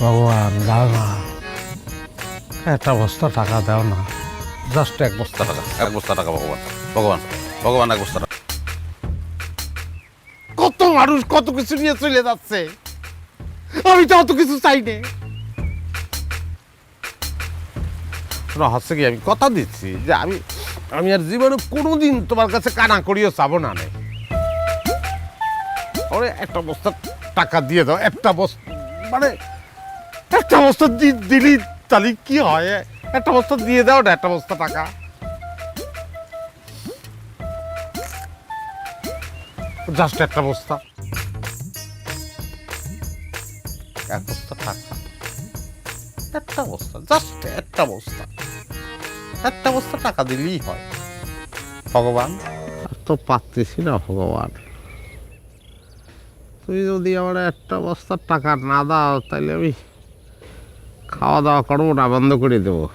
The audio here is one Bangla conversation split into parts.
ভগবান দাও না একটা বস্তা টাকা দাও না। জাস্ট এক বস্তা টাকা এক বস্তা টাকা ভগবান ভগবান ভগবান এক বস্তা টাকা কত মানুষ কত কিছু নিয়ে চলে যাচ্ছে? আমি তো অত কিছু চাই নে। শোনো, হচ্ছে কি আমি কথা দিচ্ছি যে আমি আমি আর জীবনে কোনোদিন তোমার কাছে কানা করিও চাবো না নে। ওরে একটা বস্তা টাকা দিয়ে দাও একটা বস্তা মানে একটা বস্তা দিলি, তাহলে কি হয়? একটা বস্তা দিয়ে দাও না একটা বস্তা টাকা। জাস্ট একটা বস্তা। এক বস্তা টাকা। একটা বস্তা জাস্ট একটা বস্তা। একটা বস্তা টাকা দিলেই হয়। ভগবান? তো পাচ্ছিস না, ভগবান। তুই যদি আমার একটা বস্তার টাকা না দাও তাহলে আমি খাওয়া দাওয়া করব না বন্ধ করে দেবো।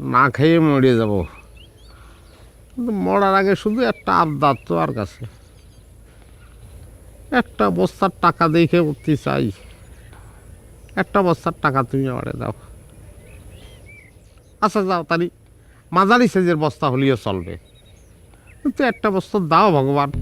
না খেয়ে মরে যাব। কিন্তু মরার আগে শুধু একটা আবদার তোমার কাছে। একটা বস্তার টাকা দেখে উঠতে চাই। একটা বস্তার টাকা তুমি আমারে দাও। আচ্ছা যাও তাহলে। মাঝারি সাইজের বস্তা হলেও চলবে। কিন্তু একটা বস্তা দাও ভগবান।